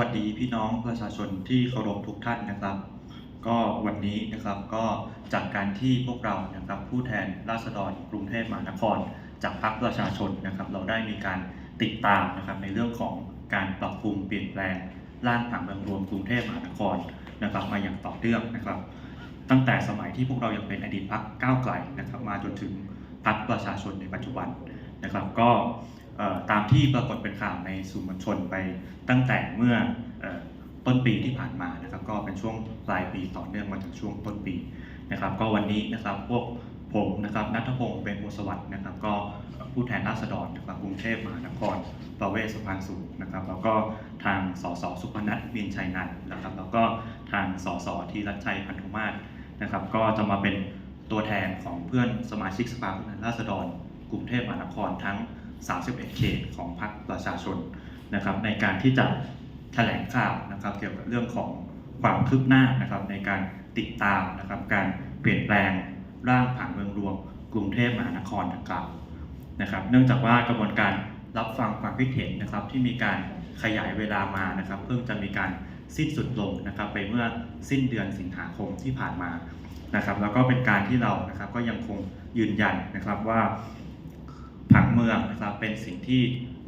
วัสดีพี่น้องประชาชนที่เคารพทุกท่านนะครับ ก็วันนี้นะครับก็จากการที่พวกเรานะครับผู้แทนราษฎรกรุงเทพมหานคร จากพรรคประชาชนนะครับ เราได้มีการติดตามนะครับในเรื่องของการปรับปรุงเปลี่ยนแปลงร่างผังเมืองรวมกรุงเทพมหานครนะครับ มาอย่างต่อเนื่องนะครับ ตั้งแต่สมัยที่พวกเรายังเป็นอดีตพรรคก้าวไกลนะครับ มาจนถึงพรรคประชาชนในปัจจุบันนะครับ ก็ ตามที่ปรากฏเป็นข่าวในสื่อมวลชนไปตั้งแต่เมื่ออต้นปีที่ผ่านมานะครับ ก็เป็นช่วงปลายปีต่อเนื่องมาถึงช่วงต้นปีนะครับ ก็วันนี้นะครับพวกผมนะครับนัทพงศ์เป็นบุญสวัสด์นะครับ ก็ผู้แทนราษฎรนะครับกรุงเทพมหานครประเวศสุพรรณสูงนะครับ แล้วก็ทางสสสุพนัทวินชัยนันท์นะครับ แล้วก็ทางสสธีรชัยพันธุมาศนะครับ ก็จะมาเป็นตัวแทนของเพื่อนสมาชิกสภาผู้แทนราษฎรกรุงเทพมหานครทั้ง 31 เขตของพรรคประชาชนนะครับในการที่จะแถลงข่าวนะครับเกี่ยวกับเรื่องของความคืบหน้านะครับในการติดตามนะครับการเปลี่ยนแปลงร่างผังเมืองรวมกรุงเทพมหานครดังกล่าวนะครับ เนื่องจากว่ากระบวนการรับฟังความคิดเห็นนะครับที่มีการขยายเวลามานะครับ เพิ่งจะมีการสิ้นสุดลงนะครับไปเมื่อสิ้นเดือนสิงหาคมที่ผ่านมานะครับ แล้วก็เป็นการที่เรานะครับก็ยังคงยืนยันนะครับว่า ผังเมืองนะครับเป็นสิ่งที่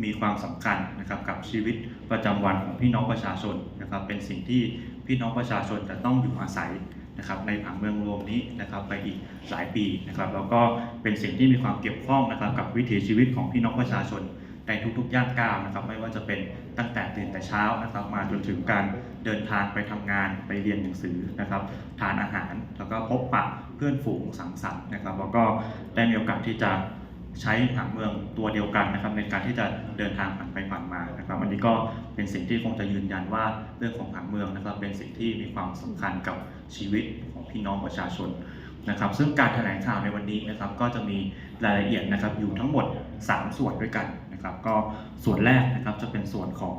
มีความสำคัญนะครับกับชีวิตประจำวันของพี่น้องประชาชนนะครับ เป็นสิ่งที่พี่น้องประชาชนจะต้องอยู่อาศัยนะครับในผังเมืองรวมนี้นะครับไปอีกหลายปีนะครับแล้วก็เป็นสิ่งที่มีความเกี่ยวข้องนะครับกับวิถีชีวิตของพี่น้องประชาชนในทุกๆย่างก้าวนะครับ ไม่ว่าจะเป็นตั้งแต่ตื่นแต่เช้านะครับ มาจนถึงการเดินทางไปทำงานไปเรียนหนังสือนะครับ ทานอาหารแล้วก็พบปะเพื่อนฝูงสังสรรค์นะครับ แล้วก็ได้มีโอกาสที่จะ ใช้ผังเมืองตัวเดียวกันนะครับในการที่จะเดินทางผ่านไปผ่านมานะครับวันนี้ก็เป็นสิ่งที่คงจะยืนยันว่าเรื่องของผังเมืองนะครับเป็นสิ่งที่มีความสำคัญกับชีวิตของพี่น้องประชาชนนะครับซึ่งการแถลงข่าวในวันนี้นะครับก็จะมีรายละเอียดนะครับอยู่ทั้งหมด 3 ส่วนด้วยกันนะครับก็ส่วนแรกนะครับจะเป็นส่วนของ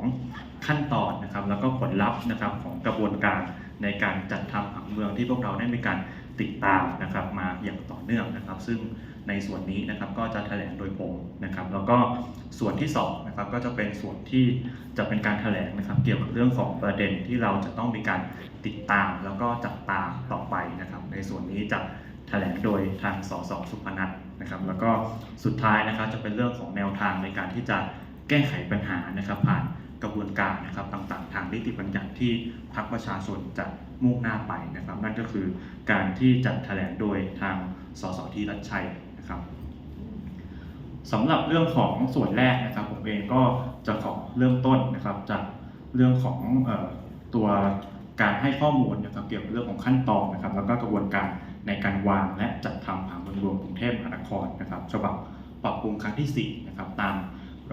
ขั้นตอนนะครับแล้วก็ผลลัพธ์นะครับของกระบวนการในการจัดทำผังเมืองที่พวกเราได้มีการติดตามนะครับมาอย่างต่อเนื่องนะครับ ซึ่ง ในส่วนนี้นะครับก็จะแถลงโดยผมนะครับ แล้วก็ส่วนที่2นะครับก็จะเป็นส่วนที่จะเป็นการแถลงนะครับ เกี่ยวกับเรื่องของประเด็นที่เราจะต้องมีการติดตาม แล้วก็จับตาต่อไปนะครับ ในส่วนนี้จะแถลงโดยทางสสสุพนัทนะครับ แล้วก็สุดท้ายนะครับจะเป็นเรื่องของแนวทางในการที่จะแก้ไขปัญหานะครับ ผ่านกระบวนการนะครับต่างๆ ทางนิติบัญญัติที่พรรคประชาชนจะมุ่งหน้าไปนะครับ นั่นก็คือการที่จะแถลงโดยทางสสธีรชัย นะครับสำหรับเรื่องของส่วนแรกนะครับ ผมเองก็จะขอเริ่มต้นนะครับจากเรื่องของออตัวการให้ข้อมูลนะครับเกี่ยวกับเรื่องของขั้นตอนนะครับ แล้วก็กระบวนการในการวางและจัดทำผังเมืองรวมกรุงเทพมหานครนะครับฉบับปรับปรุงครั้งที่4นะครับตาม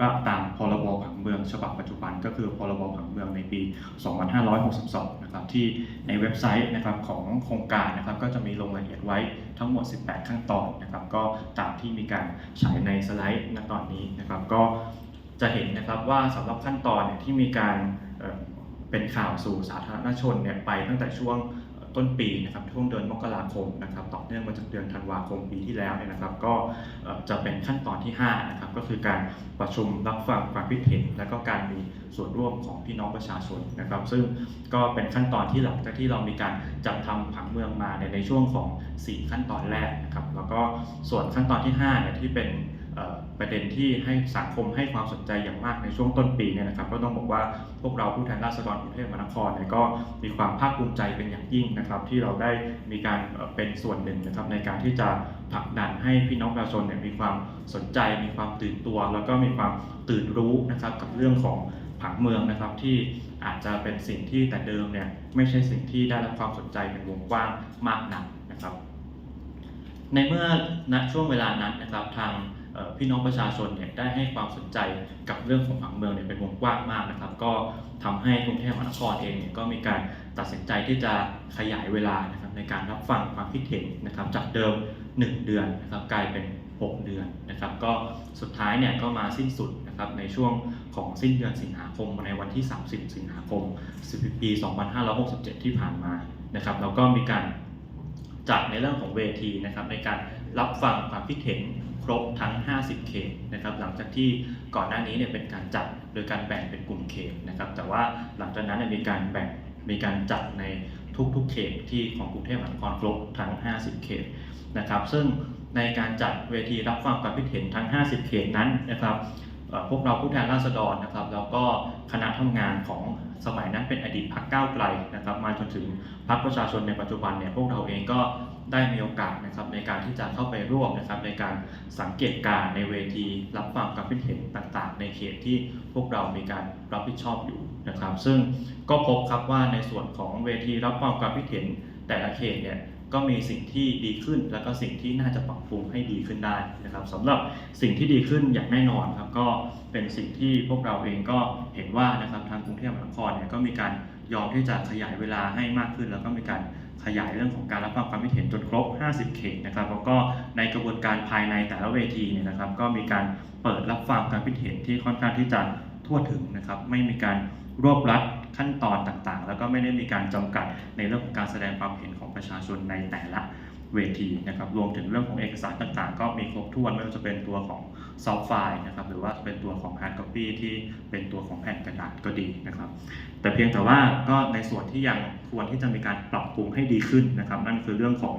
ว่าตามพรบผังเมืองฉบับปัจจุบัน ก็คือพรบผังเมืองในปี 2562 นะครับที่ในเว็บไซต์นะครับของโครงการนะครับก็จะมีลงรายละเอียดไว้ทั้งหมด 18 ขั้นตอนนะครับก็ตามที่มีการฉายในสไลด์ณตอนนี้นะครับก็จะเห็นนะครับว่าสำหรับขั้นตอนเนี่ยที่มีการเป็นข่าวสู่สาธารณชนเนี่ยไปตั้งแต่ช่วง ต้นปีนะครับช่วงเดือนมกราคมนะครับต่อเนื่องมาจากเดือนธันวาคมปีที่แล้วเนี่ยนะครับ ก็จะเป็นขั้นตอนที่5นะครับก็คือการประชุมรับฟังความคิดเห็น และก็การมีส่วนร่วมของพี่น้องประชาชนนะครับ ซึ่งก็เป็นขั้นตอนที่หลังจากที่เรามีการจัดทำผังเมืองมาในในช่วงของ 4 ขั้นตอนแรกนะครับแล้วก็ส่วนขั้นตอนที่5เนี่ยที่เป็น ประเด็นที่ให้สังคมให้ความสนใจอย่างมากในช่วงต้นปีเนี่ยนะครับ ก็ต้องบอกว่าพวกเราผู้แทนราษฎรกรุงเทพมหานครเนี่ยก็มีความภาคภูมิใจเป็นอย่างยิ่งนะครับ ที่เราได้มีการเป็นส่วนหนึ่งนะครับในการที่จะผลักดันให้พี่น้องประชาชนเนี่ยมีความสนใจ มีความตื่นตัว แล้วก็มีความตื่นรู้นะครับกับเรื่องของผังเมืองนะครับที่อาจจะเป็นสิ่งที่แต่เดิมเนี่ยไม่ใช่สิ่งที่ได้รับความสนใจเป็นวงกว้างมากนักนะครับ ในเมื่อณช่วงเวลานั้นนะครับทาง พี่น้องประชาชนเนี่ยได้ให้ความสนใจกับเรื่องของผังเมืองเนี่ยเป็นวงกว้างมากนะครับ ก็ทำให้กรุงเทพมหานครเองเนี่ยก็มีการตัดสินใจที่จะขยายเวลานะครับในการรับฟังความคิดเห็นนะครับจากเดิม 1 เดือนนะครับกลายเป็น 6 เดือนนะครับ ก็สุดท้ายเนี่ยก็มาสิ้นสุดนะครับในช่วงของสิ้นเดือนสิงหาคมในวันที่ 30 สิงหาคมปี 2567 ที่ผ่านมานะครับแล้วก็มีการจัดในเรื่องของเวทีนะครับในการรับฟังความคิดเห็น รบทั้ง 50 เขตนะครับหลังจากที่ก่อนหน้านี้เนี่ยเป็นการจัดโดยการแบ่งเป็นกลุ่มเขตนะครับแต่ว่าหลังจากนั้นเนี่ยมีการแบ่งมีการจัดในทุกๆเขตที่ของกรุงเทพมหานครครบทั้ง 50 เขตนะครับ ซึ่งในการจัดเวทีรับฟังความคิดเห็นทั้ง 50 เขตนั้นนะครับพวกเราผู้แทนราษฎรนะครับ แล้วก็คณะทำงานของสมัยนั้นเป็นอดีตพรรคก้าวไกลนะครับ มาจนถึงพรรคประชาชนในปัจจุบันเนี่ยพวกเราเองก็ ได้มีโอกาสนะครับในการที่จะเข้าไปร่วมนะครับ ในการสังเกตการณ์ในเวทีรับฟังความคิดเห็นต่างๆ ในเขตที่พวกเรามีการรับผิดชอบอยู่นะครับ ซึ่งก็พบครับว่าในส่วนของเวทีรับฟังความคิดเห็นแต่ละเขตเนี่ยก็มีสิ่งที่ดีขึ้น แล้วก็สิ่งที่น่าจะปรับปรุงให้ดีขึ้นได้นะครับสำหรับสิ่งที่ดีขึ้นอย่างแน่นอนครับก็เป็นสิ่งที่พวกเราเองก็เห็นว่านะครับทางกรุงเทพมหานครเนี่ยก็มีการยอมที่จะขยายเวลาให้มากขึ้น แล้วก็มีการ ขยายเรื่องของการรับฟังความคิดเห็นจนครบ 50 เขตนะครับ แล้วก็ในกระบวนการภายในแต่ละเวทีเนี่ยนะครับ ก็มีการเปิดรับฟังความคิดเห็นที่ค่อนข้างที่จะทั่วถึงนะครับ ไม่มีการรวบรัดขั้นตอนต่างๆ แล้วก็ไม่ได้มีการจำกัดในเรื่องของการแสดงความเห็นของประชาชนในแต่ละ เวทีนะครับรวมถึงเรื่องของเอกสารต่างๆ ก็มีครบถ้วนไม่ว่าจะเป็นตัวของซอฟต์ไฟล์นะครับหรือว่าเป็นตัวของ hard copy ที่เป็นตัวของแผ่นกระดาษก็ดีนะครับ แต่เพียงแต่ว่าก็ในส่วนที่ยังควรที่จะมีการปรับปรุงให้ดีขึ้นนะครับ นั่นคือเรื่องของ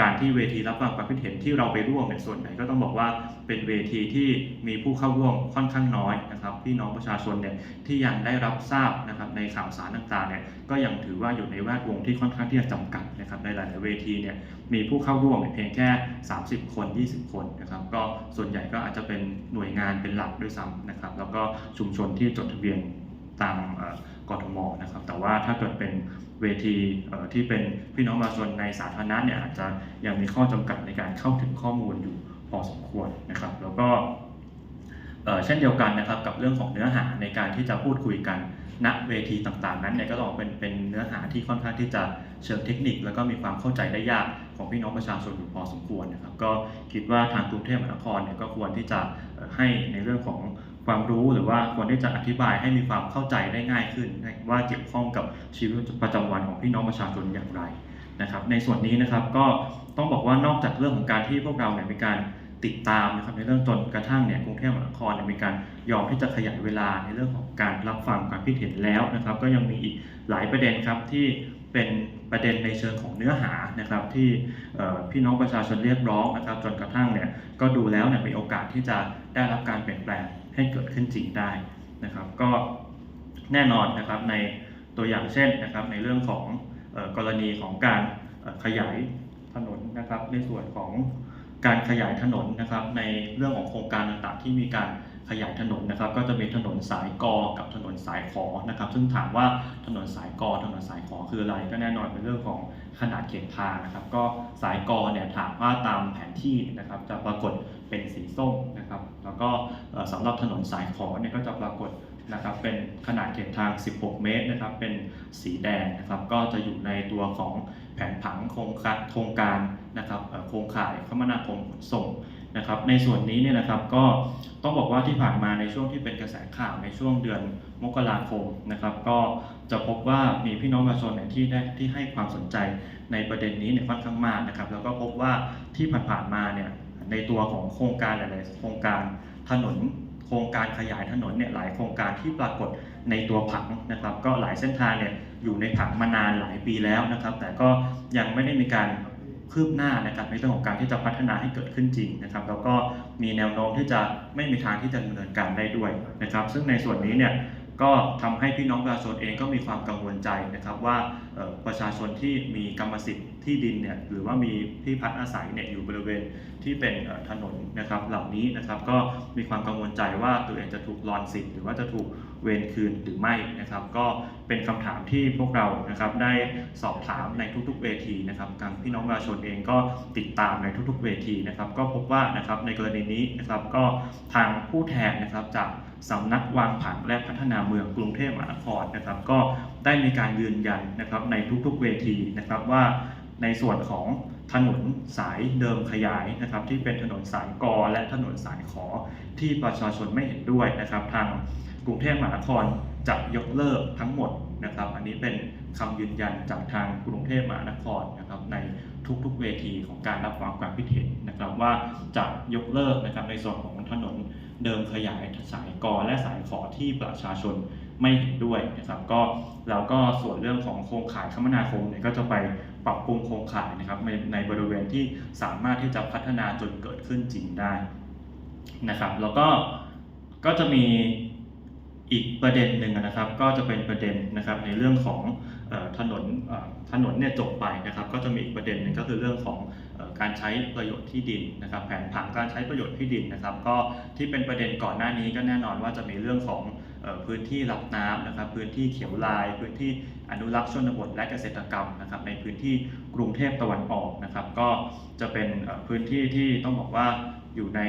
การที่เวทีรับฟังความคิดเห็นที่เราไปร่วมในส่วนไหนก็ต้องบอกว่าเป็นเวทีที่มีผู้เข้าร่วมค่อนข้างน้อยนะครับพี่น้องประชาชนเนี่ยที่ยังได้รับทราบนะครับในข่าวสารต่างๆเนี่ยก็ยังถือว่าอยู่ในแวดวงที่ค่อนข้างที่จะจำกัดนะครับในหลายๆเวทีเนี่ยมีผู้เข้าร่วมเพียงแค่ 30 คน 20 คนนะครับก็ส่วนใหญ่ก็อาจจะเป็นหน่วยงานเป็นหลักด้วยซ้ำนะครับแล้วก็ชุมชนที่จดทะเบียนตามเอ่อ กทมนะครับ แต่ว่าถ้าเกิดเป็นเวทีที่เป็นพี่น้องประชาชนในสาธารณะเนี่ยอาจจะยังมีข้อจำกัดในการเข้าถึงข้อมูลอยู่พอสมควรนะครับ แล้วก็เช่นเดียวกันนะครับกับเรื่องของเนื้อหาในการที่จะพูดคุยกันณเวทีต่างๆ นั้นเนี่ยก็ต้องเป็นเป็นเนื้อหาที่ค่อนข้างที่จะเชิงเทคนิค แล้วก็มีความเข้าใจได้ยากของพี่น้องประชาชนอยู่พอสมควรนะครับ ก็คิดว่าทางกรุงเทพมหานครเนี่ยก็ควรที่จะให้ในเรื่องของ ความรู้หรือว่าควรที่จะอธิบายให้มีความเข้าใจได้ง่ายขึ้น ว่าเกี่ยวข้องกับชีวิตประจำวันของพี่น้องประชาชนอย่างไรนะครับ ในส่วนนี้นะครับก็ต้องบอกว่านอกจากเรื่องของการที่พวกเราเนี่ยมีการติดตามนะครับในเรื่องจนกระทั่งเนี่ยกรุงเทพมหานครเนี่ยมีการยอมที่จะขยายเวลาในเรื่องของการรับฟังความคิดเห็นแล้วนะครับ ก็ยังมีอีกหลายประเด็นครับที่เป็นประเด็นในเชิงของเนื้อหานะครับ ที่พี่น้องประชาชนเรียกร้องนะครับ จนกระทั่งเนี่ยก็ดูแล้วเนี่ยมีโอกาสที่จะได้รับการเปลี่ยนแปลง ให้เกิดขึ้นจริงได้นะครับ ก็แน่นอนนะครับในตัวอย่างเช่นนะครับในเรื่องของออกรณีของการขยายถนนนะครับ ในส่วนของการขยายถนนนะครับ ในเรื่องของโครงการต่างๆ ที่มีการขยายถนนนะครับ ก็จะมีถนนสายกอกับถนนสายขอนะครับ ซึ่งถามว่าถนนสายกอถนนสายขอคืออะไร ก็แน่นอนเป็นเรื่องของขนาดเขตทางนะครับ ก็สายกอเนี่ยถามว่าตามแผนที่นะครับ จะปรากฏเป็นสีส้มนะครับ แล้วก็สำหรับถนนสายขอเนี่ยก็จะปรากฏนะครับเป็นขนาดเขตทาง 16 เมตรนะครับเป็นสีแดงนะครับก็จะอยู่ในตัวของแผนผังโครงการโครงการนะครับโครงข่ายคมนาคมขนส่งนะครับในส่วนนี้เนี่ยนะครับก็ต้องบอกว่าที่ผ่านมาในช่วงที่เป็นกระแสข่าวในช่วงเดือนมกราคมนะครับ ก็จะพบว่ามีพี่น้องประชาชนที่ได้ที่ให้ความสนใจในประเด็นนี้เนี่ยค่อนข้างมากนะครับ แล้วก็พบว่าที่ผ่านๆมาเนี่ย ในตัวของโครงการหลายๆโครงการถนนโครงการขยายถนนเนี่ยหลายโครงการที่ปรากฏในตัวผังนะครับ ก็หลายเส้นทางเนี่ยอยู่ในผังมานานหลายปีแล้วนะครับ แต่ก็ยังไม่ได้มีการคืบหน้านะครับในเรื่องของการที่จะพัฒนาให้เกิดขึ้นจริงนะครับ แล้วก็มีแนวโน้มที่จะไม่มีทางที่จะดำเนินการได้ด้วยนะครับ ซึ่งในส่วนนี้เนี่ย ก็ทำให้พี่น้องประชาชนเองก็มีความกังวลใจนะครับว่าประชาชนที่มีกรรมสิทธิ์ที่ดินเนี่ยหรือว่ามีที่พักอาศัยเนี่ยอยู่บริเวณที่เป็นถนนนะครับเหล่านี้นะครับก็มีความกังวลใจว่าตัวเองจะถูกรอนสิทธิ์หรือว่าจะถูกเวรคืนหรือไม่นะครับ ก็เป็นคำถามที่พวกเรานะครับได้สอบถามในทุกๆเวทีนะครับทางพี่น้องประชาชนเองก็ติดตามในทุกๆเวทีนะครับ ก็พบว่านะครับในกรณีนี้นะครับก็ทางผู้แทนนะครับจาก สำนักวางผังและพัฒนาเมืองกรุงเทพมหานครนะครับ ก็ได้มีการยืนยันนะครับในทุกๆเวทีนะครับว่าในส่วนของถนนสายเดิมขยายนะครับ ที่เป็นถนนสายกอและถนนสายขอที่ประชาชนไม่เห็นด้วยนะครับ ทางกรุงเทพมหานครจะยกเลิกทั้งหมดนะครับ อันนี้เป็นคำยืนยันจากทางกรุงเทพมหานครนะครับในทุกๆเวทีของการรับฟังความคิดเห็นนะครับ ว่าจะยกเลิกนะครับในส่วนของถนน เดิมขยายสายกอและสายขอที่ประชาชนไม่เห็นด้วยนะครับก็แล้วก็ส่วนเรื่องของโครงข่ายคมนาคมเนี่ยก็จะไปปรับปรุงโครงข่ายนะครับในในบริเวณที่สามารถที่จะพัฒนาจนเกิดขึ้นจริงได้นะครับ แล้วก็ก็จะมีอีกประเด็นหนึ่งนะครับ ก็จะเป็นประเด็นนะครับในเรื่องของออถนนถนนเนี่ยจบไปนะครับ ก็จะมีอีกประเด็นหนึ่งก็คือเรื่องของ การใช้ประโยชน์ที่ดินนะครับ แผนผังการใช้ประโยชน์ที่ดินนะครับ ก็ที่เป็นประเด็นก่อนหน้านี้ก็แน่นอนว่าจะมีเรื่องของออพื้นที่รับน้ำนะครับ พื้นที่เขียวลาย พื้นที่อนุรักษ์ชนบทและเกษตรกรรมนะครับ ในพื้นที่กรุงเทพตะวันออกนะครับ ก็จะเป็นพื้นที่ที่ต้องบอกว่าอยู่ใน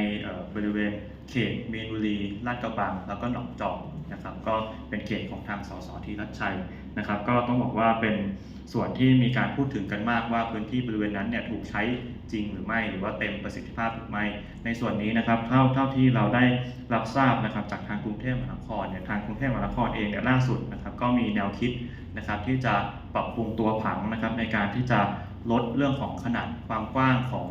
บริเวณเขตมีนบุรีลาดกระบัง แล้วก็หนองจอก นะครับก็เป็นเขตของทางสสที่รัชชัยนะครับ ก็ต้องบอกว่าเป็นส่วนที่มีการพูดถึงกันมากว่าพื้นที่บริเวณนั้นเนี่ยถูกใช้จริงหรือไม่หรือว่าเต็มประสิทธิภาพหรือไม่ ในส่วนนี้นะครับเท่าเท่าที่เราได้รับทราบนะครับจากทางกรุงเทพมหานครเนี่ยทางกรุงเทพมหานครเองเนี่ยล่าสุดนะครับก็มีแนวคิดนะครับที่จะปรับปรุงตัวผังนะครับในการที่จะลดเรื่องของขนาดความกว้างของ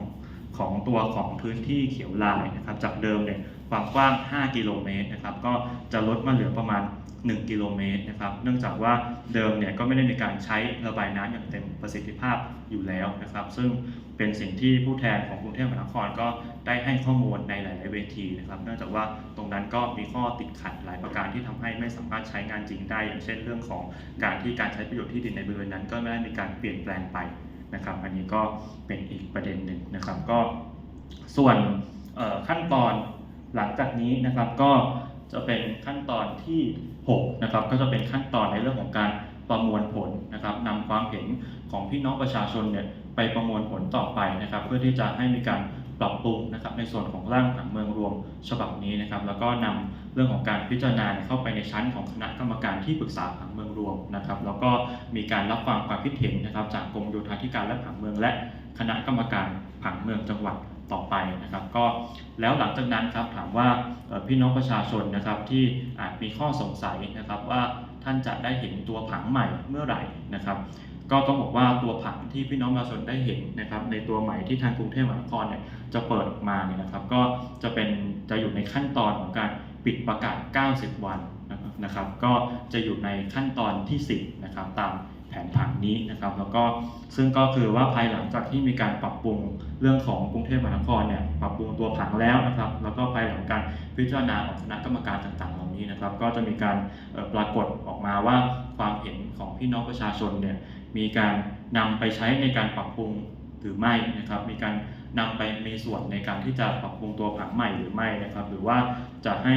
ของตัวของพื้นที่เขียวลายนะครับจากเดิมเนี่ย ความกว้าง 5 กิโลเมตรนะครับก็จะลดมาเหลือประมาณ 1 กิโลเมตรนะครับเนื่องจากว่าเดิมเนี่ยก็ไม่ได้มีการใช้ระบายน้ำอย่างเต็มประสิทธิภาพอยู่แล้วนะครับ ซึ่งเป็นสิ่งที่ผู้แทนของกรุงเทพมหานครก็ได้ให้ข้อมูลในหลาย ๆ เวทีนะครับ เนื่องจากว่าตรงนั้นก็มีข้อติดขัดหลายประการที่ทำให้ไม่สามารถใช้งานจริงได้ อย่างเช่น เรื่องของการที่การใช้ประโยชน์ที่ดินในบริเวณนั้น ก็ไม่ได้มีการเปลี่ยนแปลงไปนะครับ อันนี้ก็เป็นอีกประเด็นหนึ่งนะครับก็ส่วนขั้นตอน หลังจากนี้นะครับก็จะเป็นขั้นตอนที่6นะครับก็จะเป็นขั้นตอนในเรื่องของการประมวลผลนะครับนำความเห็นของพี่น้องประชาชนเนี่ยไปประมวลผลต่อไปนะครับ เพื่อที่จะให้มีการปรับปรุงนะครับในส่วนของร่างผังเมืองรวมฉบับนี้นะครับ แล้วก็นำเรื่องของการพิจารณาเข้าไปในชั้นของคณะกรรมการที่ปรึกษาผังเมืองรวมนะครับ แล้วก็มีการรับฟังความคิดเห็นนะครับ จากกรมโยธาธิการและผังเมือง และคณะกรรมการผังเมืองจังหวัด ต่อไปนะครับ ก็แล้วหลังจากนั้นครับถามว่าพี่น้องประชาชนนะครับที่อาจมีข้อสงสัยนะครับว่าท่านจะได้เห็นตัวผังใหม่เมื่อไหร่นะครับก็ต้องบอกว่าตัวผังที่พี่น้องประชาชนได้เห็นนะครับ ในตัวใหม่ที่ทางกรุงเทพมหานครเนี่ยจะเปิดออกมาเนี่ยนะครับ ก็จะเป็นจะอยู่ในขั้นตอนของการปิดประกาศ 90 วันนะครับ ก็จะอยู่ในขั้นตอนที่ 10 นะครับ ตาม แผนผังนี้นะครับ แล้วก็ซึ่งก็คือว่าภายหลังจากที่มีการปรับปรุงเรื่องของกรุงเทพมหานครเนี่ยปรับปรุงตัวผังแล้วนะครับ แล้วก็ภายหลังการพิจารณาของคณะกรรมการต่างๆเหล่านี้นะครับ ก็จะมีการปรากฏออกมาว่าความเห็นของพี่น้องประชาชนเนี่ยมีการนำไปใช้ในการปรับปรุงหรือไม่นะครับ มีการนำไปมีส่วนในการที่จะปรับปรุงตัวผังใหม่หรือไม่นะครับ หรือว่าจะให้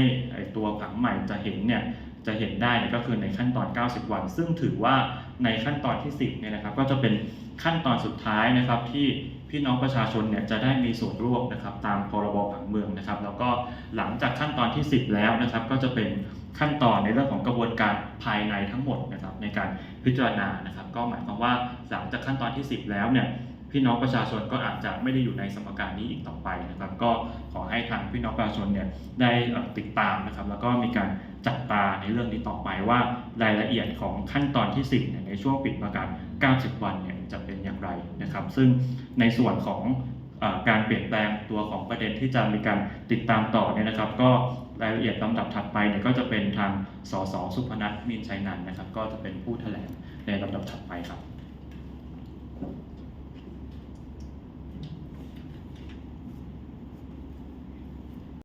ตัวผังใหม่จะเห็นเนี่ยจะเห็นได้นี่ยก็คือในขั้นตอน 90 วัน ซึ่งถือว่า ในขั้นตอนที่10เนี่ยนะครับก็จะเป็นขั้นตอนสุดท้ายนะครับที่พี่น้องประชาชนเนี่ยจะได้มีส่วนร่วมนะครับตามพรบผังเมืองนะครับ แล้วก็หลังจากขั้นตอนที่ 10 แล้วนะครับก็จะเป็นขั้นตอนในเรื่องของกระบวนการภายในทั้งหมดนะครับในการพิจารณานะครับ ก็หมายความว่าหลังจากขั้นตอนที่ 10 แล้วเนี่ย พี่น้องประชาชนก็อาจจะไม่ได้อยู่ในสมการนี้อีกต่อไปนะครับ ก็ขอให้ทางพี่น้องประชาชนเนี่ยได้ติดตามนะครับ แล้วก็มีการจับตาในเรื่องนี้ต่อไปว่ารายละเอียดของขั้นตอนที่ 10 ในช่วงปิดประกาศ 90 วันเนี่ยจะเป็นอย่างไรนะครับ ซึ่งในส่วนของอการเปลี่ยนแปลงตัวของประเด็นที่จะมีการติดตามต่อเนี่ยนะครับ ก็รายละเอียดลำดับถัดไปเนี่ยก็จะเป็นทางสสสุพนัทมีนชัยนันนะครับ ก็จะเป็นผู้แถลงในลำดับถัดไปครับ